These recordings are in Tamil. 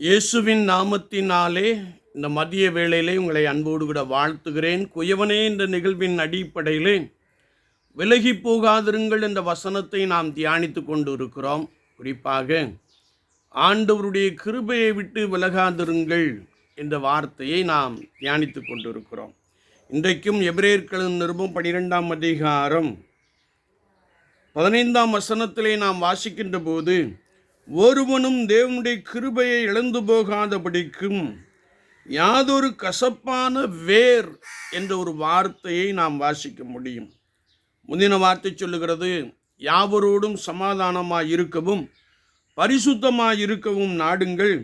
இயேசுவின் நாமத்தினாலே இந்த மதிய வேளையிலே உங்களை அன்போடு கூட வாழ்த்துகிறேன். குயவனே என்ற நிகழ்வின் அடிப்படையிலே விலகி போகாதிருங்கள் என்ற வசனத்தை நாம் தியானித்து கொண்டு இருக்கிறோம் குறிப்பாக ஆண்டவருடைய கிருபையை விட்டு விலகாதிருங்கள் என்ற வார்த்தையை நாம் தியானித்து கொண்டிருக்கிறோம். இன்றைக்கும் எபிரேயர்களின் நிருபம் பனிரெண்டாம் அதிகாரம் பதினைந்தாம் வசனத்திலே நாம் வாசிக்கின்ற போது ஒருவனும் தேவனுடைய கிருபையை இழந்து போகாதபடிக்கும் யாதொரு கசப்பான வேர் என்ற ஒரு வார்த்தையை நாம் வாசிக்க முடியும். முந்தின வார்த்தை சொல்லுகிறது யாவரோடும் சமாதானமாக இருக்கவும் பரிசுத்தமாக இருக்கவும் நாடுங்கள்.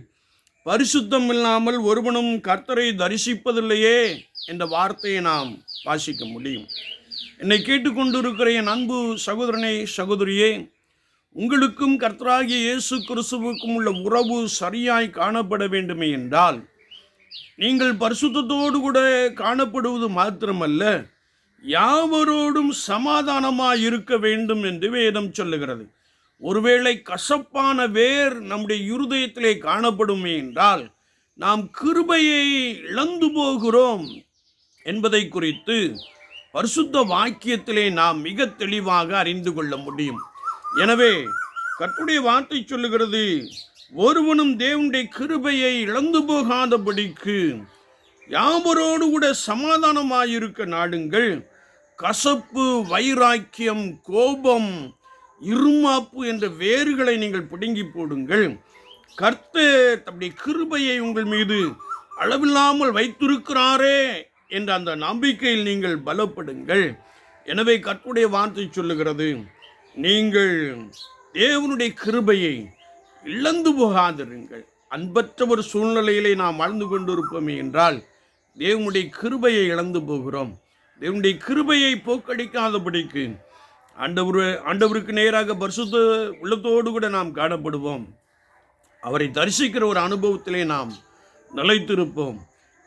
பரிசுத்தம் இல்லாமல் ஒருவனும் கர்த்தரை தரிசிப்பதில்லையே என்ற வார்த்தையை நாம் வாசிக்க முடியும். என்னை கேட்டுக்கொண்டிருக்கிற என் அன்பு சகோதரனே சகோதரியே உங்களுக்கும் கர்த்தராகிய இயேசு கிறிஸ்துவுக்கும் உள்ள உறவு சரியாய் காணப்பட வேண்டுமே என்றால் நீங்கள் பரிசுத்தத்தோடு கூட காணப்படுவது மாத்திரமல்ல யாவரோடும் சமாதானமாக இருக்க வேண்டும் என்று வேதம் சொல்லுகிறது. ஒருவேளை கசப்பான வேர் நம்முடைய இருதயத்திலே காணப்படுமே என்றால் நாம் கிருபையை இழந்து போகிறோம் என்பதை குறித்து பரிசுத்த வாக்கியத்திலே நாம் மிக தெளிவாக அறிந்து கொள்ள முடியும். எனவே கர்த்தருடைய வார்த்தை சொல்லுகிறது ஒருவனும் தேவனுடைய கிருபையை இழந்து போகாதபடிக்கு யாவரோடு கூட சமாதானமாயிருக்க நாடுங்கள். கசப்பு வைராக்கியம் கோபம் இருமாப்பு என்ற வேர்களை நீங்கள் பிடுங்கி போடுங்கள். கர்த்தர் தம்முடைய கிருபையை உங்கள் மீது அளவில்லாமல் வைத்திருக்கிறாரே என்ற அந்த நம்பிக்கையில் நீங்கள் பலப்படுங்கள். எனவே கற்புடைய வார்த்தை சொல்லுகிறது நீங்கள் தேவனுடைய கிருபையை இழந்து போகாதிருங்கள். அன்பற்ற ஒரு சூழ்நிலையிலே நாம் வாழ்ந்து கொண்டிருப்போமே என்றால் தேவனுடைய கிருபையை இழந்து போகிறோம். தேவனுடைய கிருபையை போக்கடிக்காதபடிக்கு ஆண்டவர் ஆண்டவருக்கு நேராக பரிசுத்த உள்ளத்தோடு கூட நாம் காணப்படுவோம். அவரை தரிசிக்கிற ஒரு அனுபவத்திலே நாம் நிலைத்திருப்போம்.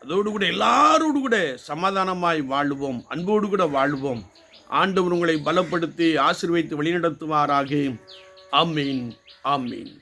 அதோடு கூட எல்லாரோடு கூட சமாதானமாய் வாழுவோம். அன்போடு கூட வாழுவோம். ஆண்டவர் உங்களை பலப்படுத்தி ஆசிர்வைத்து வழிநடத்துவாராக. ஆமீன் ஆமீன்.